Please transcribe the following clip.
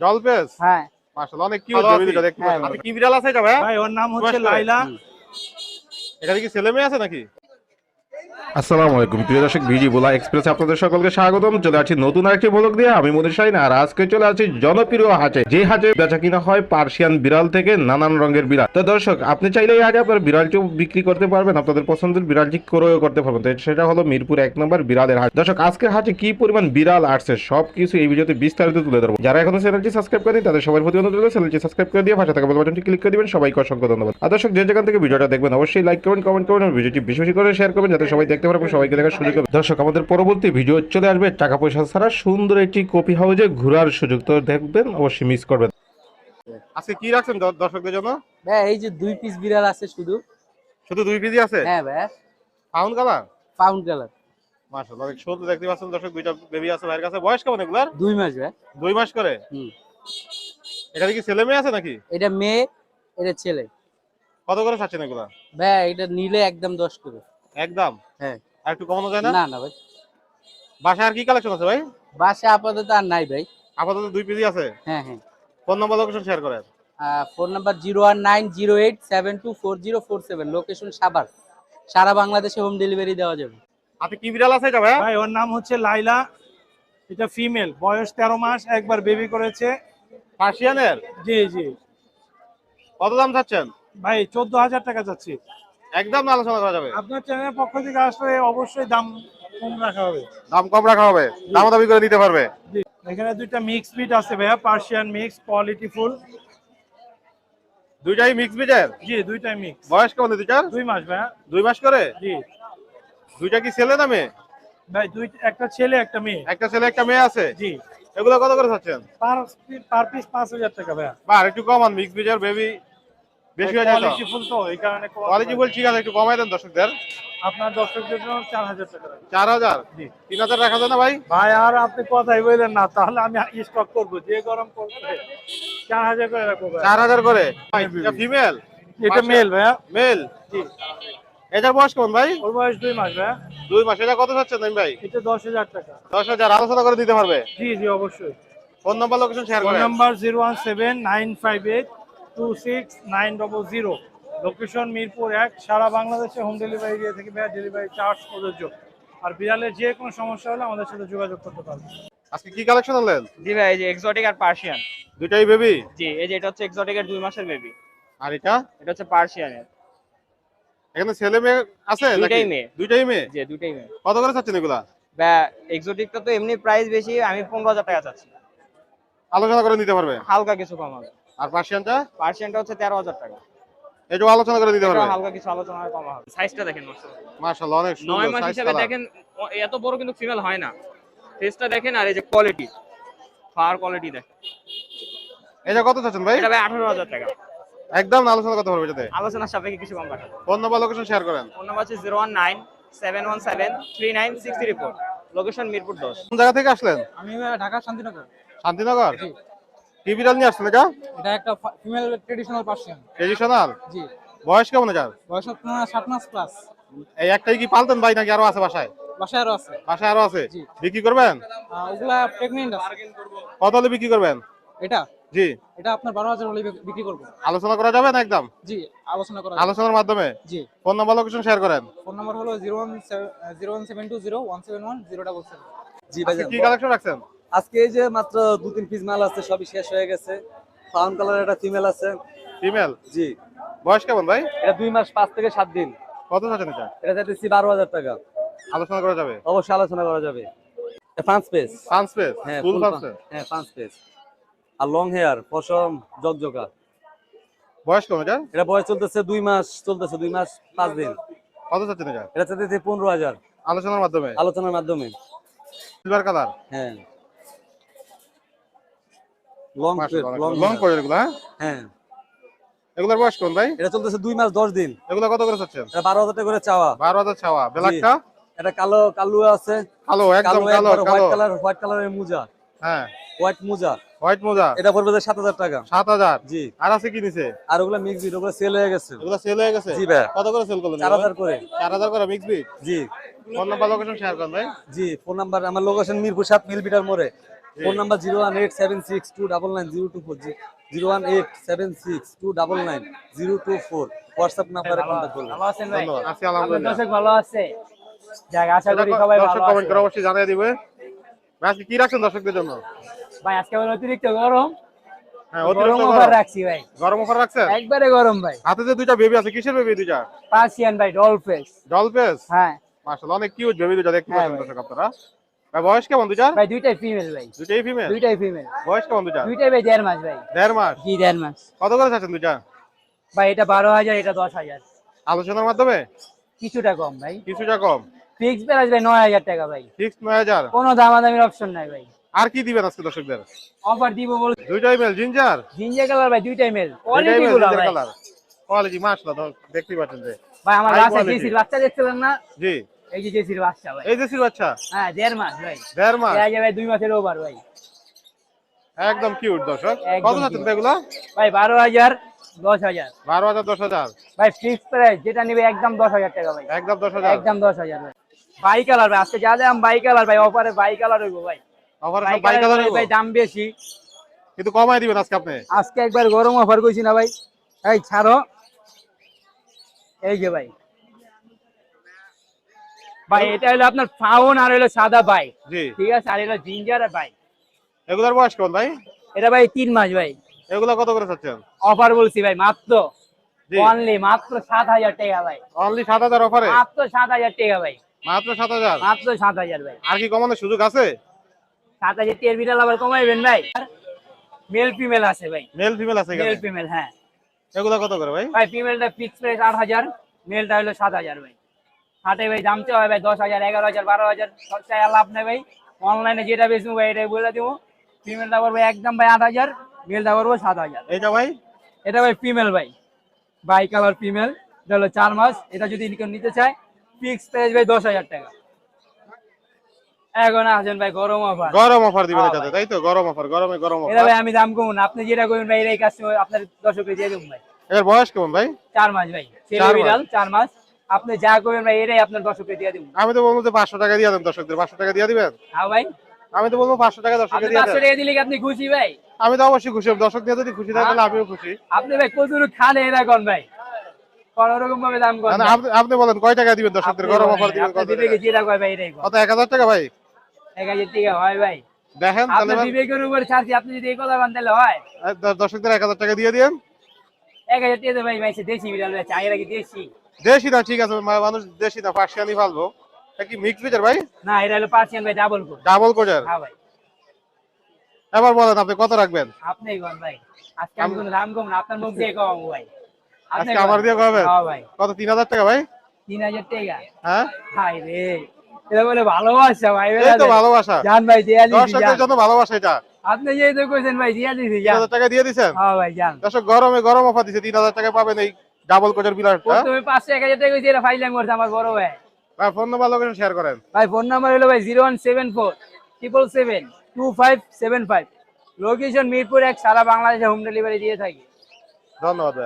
জলপেস? হ্যাঁ। মাশাআল্লাহ অনেক কিউট দেখতে হ্যাঁ, পাচ্ছেন কি বিড়াল আছে এটা ভাই ভাই ওর নাম হচ্ছে লাইলা এখানে কি ছেলে মেয়ে আছে নাকি? আসসালামু আলাইকুম। প্রিয় দর্শক, ভিজি বোলা এক্সপ্রেস আপনাদের সকলকে স্বাগতম। চলে আসছি নতুন আরেকটি ব্লগ দিয়ে। আমি মনির শাহিন আর আজকে চলে আসছি জনপ্রিয় হাটে। যে হাটে বেচা কিনা হয় পার্সিয়ান বিড়াল থেকে নানান রঙের বিড়াল। তো দর্শক, আপনি চাইলে এই হাটে আপনার বিড়ালটিও বিক্রি করতে পারবেন। আপনাদের পছন্দের বিড়ালটি ক্রয় করতে পারবেন। তো সেটা হলো মিরপুর এক নম্বর বিড়ালের হাট। দর্শক আজকের হাটে কি পরিমাণ বিড়াল আসছে সবকিছু এই ভিডিওতে বিস্তারিত তুলে ধরবো। যারা এখনও চ্যানেলটি সাবস্ক্রাইব করেনি তাদের সবার প্রতি অনুরোধ চ্যানেলটি সাবস্ক্রাইব করে দিয়ে পাশে থাকা বাটনটি ক্লিক করে দিবেন। সবাইকে অসংখ্য ধন্যবাদ। আর দর্শক, যে যেখান থেকে ভিডিওটা দেখবেন, অবশ্যই লাইক করবেন কমেন্ট করবেন ভিডিওটি বেশি বেশি করে শেয়ার করবেন, যাতে সবাই দেখতে পারে এবং সবাইকে দেখার সুযোগ হবে। দর্শক আমাদের পরবর্তী ভিডিও চলে আসবে টাকা পয়সা ছাড়া সুন্দর একটি কপি হাউজে ঘোরার সুযোগ তো দেখবেন অবশ্যই মিস করবেন। আজকে কি রাখছেন দর্শকদের জন্য? ভাই এই যে দুই পিস বিড়াল আছে শুধু। শুধু দুই পিজি আছে? হ্যাঁ ভাই। ফাউন্ড কালার পাউন্ড কালার মাশাআল্লাহ অনেক সুন্দর দেখতে পাচ্ছেন দর্শক দুইটা বেবি আছে ভাইয়ের কাছে। বয়স কেমন এগুলার? দুই মাস ভাই। দুই মাস করে? হুম। এটা কি ছেলে মেয়ে আছে নাকি? এটা মেয়ে এটা ছেলে। কত করে চাচ্ছেন এগুলা? ভাই এটা নিলে একদম দশ করে। একদম? হ্যাঁ। আর একটু কমানো যায় না? না না ভাই। বাসায় আর কি কালেকশন আছে ভাই? বাসা আপাতত আর নাই ভাই। আপাতত দুই পিজি আছে? হ্যাঁ হ্যাঁ। ফোন নাম্বার লোকেশন শেয়ার করেন। Phone number zero one nine zero eight seven two four zero four seven. Location সাবার সারা বাংলাদেশে হোম ডেলিভারি দেওয়া যাবে। আপনি কি বিড়াল আছে এটা ভাই? ভাই ওর নাম হচ্ছে লাইলা। এটা ফিমেল বয়স তেরো মাস একবার বেবি করেছে। পার্সিয়ানের জি জি। কত দাম চাচ্ছেন? ভাই চোদ্দ হাজার টাকা যাচ্ছে একদম আলোচনা করা যাবে। আপনার চ্যানেলের পক্ষ থেকে আসলে অবশ্যই দাম কম রাখা হবে। দাম কম রাখা হবে। দাম দাবি করে দিতে পারবে। জি। এখানে দুইটা মিক্স বিট আছে ভাইয়া পার্সিয়ান মিক্স কোয়ালিটি ফুল দুইটাই মিক্স বিটের জি দুইটাই মিক্স বয়স কেমন দুইটার দুই মাস ভাইয়া। দুই মাস করে? জি। দুইটা কি ছেলে না মেয়ে? ভাই দুই একটা ছেলে একটা মেয়ে। একটা ছেলে একটা মেয়ে আছে? জি। এগুলো কত করে চাচ্ছেন? পার পার পিস পাঁচ হাজার টাকা ভাইয়া। বা একটু কমান মিক্স বিটের বেবি বেশি হয়ে যায় কোয়ালিটি ফুল তো এই কারণে কোয়ালিটি ফুল ঠিক আছে একটু কমাই দেন দর্শকদের। আপনার দর্শকদের জন্য 4000 টাকা 4000 জি। 3000 রাখা যাবে না ভাই? ভাই আর আপনি কথাই বলেন না তাহলে আমি স্টক করব। যে গরম করবে 4000 করে রাখব 4000 করে? হ্যাঁ, এটা হ্যাঁ। ফিমেল এটা মেল ভাই মেল জি। এটা বয়স কোন ভাই? ওর বয়স 2 মাস ভাই 2 মাস। এটা কত চাচ্ছেন ভাই? এটা 10000 টাকা। 10000 আলোচনা করে দিতে পারবে? জি জি অবশ্যই। ফোন নাম্বার লোকেশন শেয়ার করেন। Phone number 0179558 two six nine double zero location Mirpur এক সারা বাংলাদেশে হোম ডেলিভারি দিয়ে থেকে ভাইয়া ডেলিভারি চার্জ প্রযোজ্য। আর বিড়ালের যে কোনো সমস্যা হলে আমাদের সাথে যোগাযোগ করতে পারবে আজকে কি কালেকশন আনলেন? জি ভাই এই যে এক্সোটিক আর পার্সিয়ান দুইটাই বেবি জি এই যে এটা হচ্ছে এক্সোটিকের দুই মাসের বেবি আর এটা? এটা হচ্ছে পার্সিয়ানের এখানে ছেলে মেয়ে আছে নাকি? দুইটাই মেয়ে। দুইটাই মেয়ে? যে দুইটাই মেয়ে। কত করে চাচ্ছেন এগুলা? বা এক্সোটিকটা তো এমনি প্রাইস বেশি আমি পনেরো হাজার টাকা চাচ্ছি। আলোচনা করে নিতে পারবে। হালকা কিছু কম হবে আর পার্সিয়ানটা পার্সিয়ানটা হচ্ছে তেরো হাজার টাকা। এটাও আলোচনা করে দিতে পারবে। হালকা কিছু আলোচনা কম হবে। সাইজটা দেখেন মাশাআল্লাহ অনেক সুন্দর মাস হিসাবে। দেখেন এত বড় কিন্তু ফিমেল হয় না। ফেসটা দেখেন আর এই যে কোয়ালিটি ফার কোয়ালিটি দেখেন। এটা কত চাচ্ছেন ভাই? এটা ভাই আঠারো হাজার টাকা। একদম আলোচনা করতে পারবে এটাতে। আলোচনার সাপেক্ষে কিছু কম রাখা ফোন নাম্বার লোকেশন শেয়ার করেন। ফোন নাম্বার হচ্ছে zero one nine seven one seven three nine six three four. Location Mirpur দশ। কোন জায়গা থেকে আসলেন? আমি ঢাকা শান্তিনগর। শান্তিনগর? কি বিড়াল নিয়ে আসছেন এটা? এটা একটা ফিমেল ট্রেডিশনাল পার্সিয়ান ট্রেডিশনাল জি। বয়স কেমন এটার? বয়স আপনার সাত মাস প্লাস এই একটাই কি পালতেন ভাই নাকি আরও আছে বাসায়? বাসায় আরও আছে। বাসায় আরও আছে? জি। বিক্রি করবেন? ওগুলা প্রেগনেন্ট আছে। কত হলে বিক্রি করবেন? এটা? জি। এটা আপনার বারো হাজার হলে বিক্রি করব। আলোচনা করা যাবে না একদম? জি আলোচনা করা আলোচনার মাধ্যমে? জি। ফোন নাম্বার লোকেশন শেয়ার করেন। ফোন নাম্বার হলো zero one zero one seven two zero one seven one zero double seven জি আজকে ভাইজান কি কালেকশন রাখছেন? আজকে এই যে মাত্র দু তিন পিস মাল আছে সবই শেষ হয়ে গেছে। ফাউন কালার একটা ফিমেল আছে। ফিমেল জি। বয়স কেমন ভাই? এটা দুই মাস পাঁচ থেকে সাত দিন। কত চাচ্ছেন এটা? এটা চাইতেছি বারো হাজার টাকা। আলোচনা করা যাবে? অবশ্যই আলোচনা করা যাবে। পাঁচ পেস ফান স্পেস হ্যাঁ ফুল পাঁচ- হ্যাঁ পাঁচ পেস আর লং হেয়ার পশম জকজকা। বয়স কেমন এটা? এটা বয়স চলতেছে দুই মাস চলতেছে দুই মাস পাঁচ দিন। কত চাচ্ছেন এটা? এটা চাইতেছি পনেরো হাজার। আলোচনার মাধ্যমে? আলোচনার মাধ্যমে। সিলভার কালার হ্যাঁ। লং লং এগুলো হ্যাঁ? হ্যাঁ। এগুলোর বয়স কেমন ভাই? এটা চলতেছে দুই মাস দশ দিন। এগুলো কত করে চাচ্ছেন? বারো হাজার টাকা করে চাওয়া। বারো হাজার ছাওয়া ব্ল্যাকটা? এটা কালো কালো আছে। কালো একদম কালো হোয়াইট কালার হোয়াইট কালারের মোজা। হ্যাঁ। হোয়াইট মোজা। হোয়াইট মোজা? এটা পড়বে যে সাত হাজার টাকা। সাত হাজার? জি। আর আছে কি নিছে আর ওগুলা মিক্স বিট ওগুলো সেল হয়ে গেছে। এগুলো সেল হয়ে গেছে? জি ভাই। কত করে সেল করলেন চার হাজার করে। চার হাজার করে মিক্স বিট জি। ফোন নাম্বার লোকেশন শেয়ার করেন ভাই। জি ফোন নাম্বার আমার লোকেশন মিরপুর সাত মিল বিটার মোড়ে। Phone number zero one eight seven six two double nine zero two four zero one eight seven six two double nine zero two four. WhatsApp নাম্বারে contact করবেন। ভালো আছেন ভাই? আছি আলহামদুলিল্লাহ দর্শক ভালো আছে? যাক আশা করি সবাই ভালো কমেন্ট করে অবশ্যই জানিয়ে দিবে। ভাই, আজকে কি রাখছেন দর্শকদের জন্য? ভাই আজকে আবার অতিরিক্ত গরম। হ্যাঁ গরম অফার রাখছি ভাই। গরম অফার রাখছেন? একবারে গরম ভাই। হাতে যে দুইটা বেবি আছে কিসের বেবি দুইটা? পার্সিয়ান ভাই ডল ফেস ডলফেস হ্যাঁ। মাশাআল্লাহ অনেক কিউট বেবি দুইটা দেখতে হ্যাঁ পাচ্ছেন দর্শক আপনারা। ভাই বয়স কেমন ভাই দুইটাই ফিমেল ভাই। দুইটাই ফিমেল দুইটাই ফিমেল বয়স কেমন দুইটা দুইটাই ভাই দেড় মাস ভাই। দেড় মাস? জি দেড় মাস। কত করে চাচ্ছেন ভাই এটা বারো হাজার এটা দশ হাজার। আলোচনার মাধ্যমে? কিছুটা কম ভাই। কিছুটা কম। ফিক্স প্রাইস ভাই নয় হাজার টাকা ভাই। ফিক্স নয় হাজার? কোনো দামাদামির অপশন নাই ভাই। আর কি দিবেন আজকে দর্শকদের? অফার দিব বল দুইটাই মেল জিঞ্জার জিঞ্জার কালার ভাই দুইটাই মেল কোয়ালিটি গুলো ভাই। কালার কোয়ালিটি মাশাআল্লাহ দেখতেই পাচ্ছেন যে। ভাই আমার। জেসির বাচ্চা দেখছিলেন না? জি। এই যে জেসির বাচ্চা ভাই। এই যে সির বাচ্চা? হ্যাঁ দেড় মাস ভাই। দেড় মাস? এই যে ভাই দুই মাসের ওভার ভাই। একদম কিউট দর্শক। কত চাচ্ছেন এগুলো? ভাই বারো হাজার দশ হাজার। বারো হাজার দশ হাজার? ভাই ফিক্স প্রাইস যেটা নিবে একদম দশ হাজার টাকা ভাই। একদম দশ হাজার? একদম দশ হাজার ভাই। বাই কালার ভাই আজকে যা দাম বাই কালার ভাই অফারে বাই কালার হইব ভাই। অফার বাই কালার ভাই দাম বেশি। কিন্তু কমাই দিবেন আজকে আপনি? আজকে একবার গরম অফার কইছি না ভাই। এই ছাড়ো। এই যে ভাই। ভাই এটা হলো আপনার ফাউন আর হলো সাদা জি। ঠিক আছে? আর হলো জিঞ্জার বাই এগুলার বয়স কেমন ভাই? এটা ভাই তিন মাস ভাই। এগুলা কত করে চাচ্ছেন? অফার বলছি ভাই মাত্র। অনলি মাত্র সাত হাজার টাকা ভাই। অনলি সাত হাজার অফারে মাত্র সাত হাজার টাকা ভাই। মাত্র সাত হাজার? মাত্র সাত হাজার ভাই। আর কি কমানোর সুযোগ আছে? সাত হাজার টাকার বিড়াল আবার কমাইবেন ভাই? মেল ফিমেল আছে ভাই। মেল ফিমেল আছে মেল ফিমেল হ্যাঁ। এগুলা কত করে ভাই? ভাই ফিমেলটা ফিক্স প্রাইস আট হাজার মেলটা হলো সাত হাজার ভাই। হাটে ভাই দামতে হয় ভাই দশ হাজার এগারো হাজার বারো হাজার চাই লাভ নেই ভাই। অনলাইনে যেটা বেচবো ভাই এটাই বলে দেবো। ফিমেলটা পড়বে একদম ভাই আট হাজার মেলটা পড়ব সাত হাজার। এটা ভাই? এটা ভাই ফিমেল ভাই। বাই কালার ফিমেল এটা হলো চার মাস এটা যদি কেউ নিতে চায় ফিক্স প্রাইস ভাই দশ হাজার টাকা। এখন আসেন ভাই গরম অফার গরম অফার দিবেন হ্যাঁ এটাতে তাই তো? গরম অফার গরমে গরম এটা ভাই আমি দাম কমুন আপনি যেটা করবেন ভাই এর কাস্টমার আপনার দর্শককে দিয়ে দেবো ভাই। এর বয়স কেমন ভাই? চার মাস ভাই ছেলে বিড়াল চার মাস। আপনি যা করবেন ভাই এটাই আপনার দর্শককে দিয়ে দেবো। আমি তো বলব যে পাঁচশো টাকা দিয়ে দেন দর্শকদের পাঁচশো টাকা দিয়ে দিবেন? হ্যাঁ ভাই। আমি তো বলব পাঁচশো টাকা দর্শককে দিয়ে দেন। টাকা দিলে কি আপনি খুশি ভাই? আমি তো অবশ্যই খুশি হব। দর্শক দিয়ে যদি খুশি থাকে তাহলে আমিও খুশি। আপনি ভাই কত খান ভাই। কোন রকম ভাবে দাম করেন আপনি আপনি বলেন কয় টাকা দিবেন দর্শকদের? গরম অফার দিবেন কত টাকা? যেটা কয় ভাই এটাই কত এক হাজার টাকা ভাই? এক হাজার টাকা হয় ভাই। দেখেন তাহলে বিবেকের উপর ছাড়ছি আপনি যদি এই কথা বান তাহলে হয়। দর্শকদের এক হাজার টাকা দিয়ে দিন এক হাজার টাকা ভাই ভাই দেশি বিড়াল ভাই চাই কি দেশি। দেশি না ঠিক আছে মানুষ দেশি না কি মিক্স ভাই? না এটা হলো পার্সিয়ান ভাই ডাবল কোট। ডাবল হ্যাঁ ভাই। এবার বলেন আপনি কত রাখবেন? আপনি কোন ভাই আজকে আমি কোনো দাম কম না আপনার মুখ দিয়ে কম ভাই। আজকে আমার দিয়ে কমাবেন? হ্যাঁ ভাই। কত তিন হাজার টাকা ভাই? তিন হাজার টাকা। হ্যাঁ? রে এটা বলে ভালোবাসা ভাই এই তো ভালোবাসা। জান ভাই দিয়া দিছি দর্শকদের জন্য ভালোবাসা এটা। আপনি যেই তো কইছেন ভাই দিয়া দিছি তিন জান হাজার টাকা দিয়ে দিছেন? হ্যাঁ ভাই জান দর্শক গরমে গরম অফার দিছে তিন হাজার টাকা পাবেন এই ডাবল কোচের বিলাসটা তুমি পাঁচশো এক হাজার টাকা কইছি এটা ফাইলাম করছে আমার বড় ভাই। ভাই ফোন নাম্বার লোকেশন শেয়ার করেন। ভাই ফোন নাম্বার হলো ভাই zero one seven four triple seven two five seven five location Mirpur এক সারা বাংলাদেশে হোম ডেলিভারি দিয়ে থাকি। ধন্যবাদ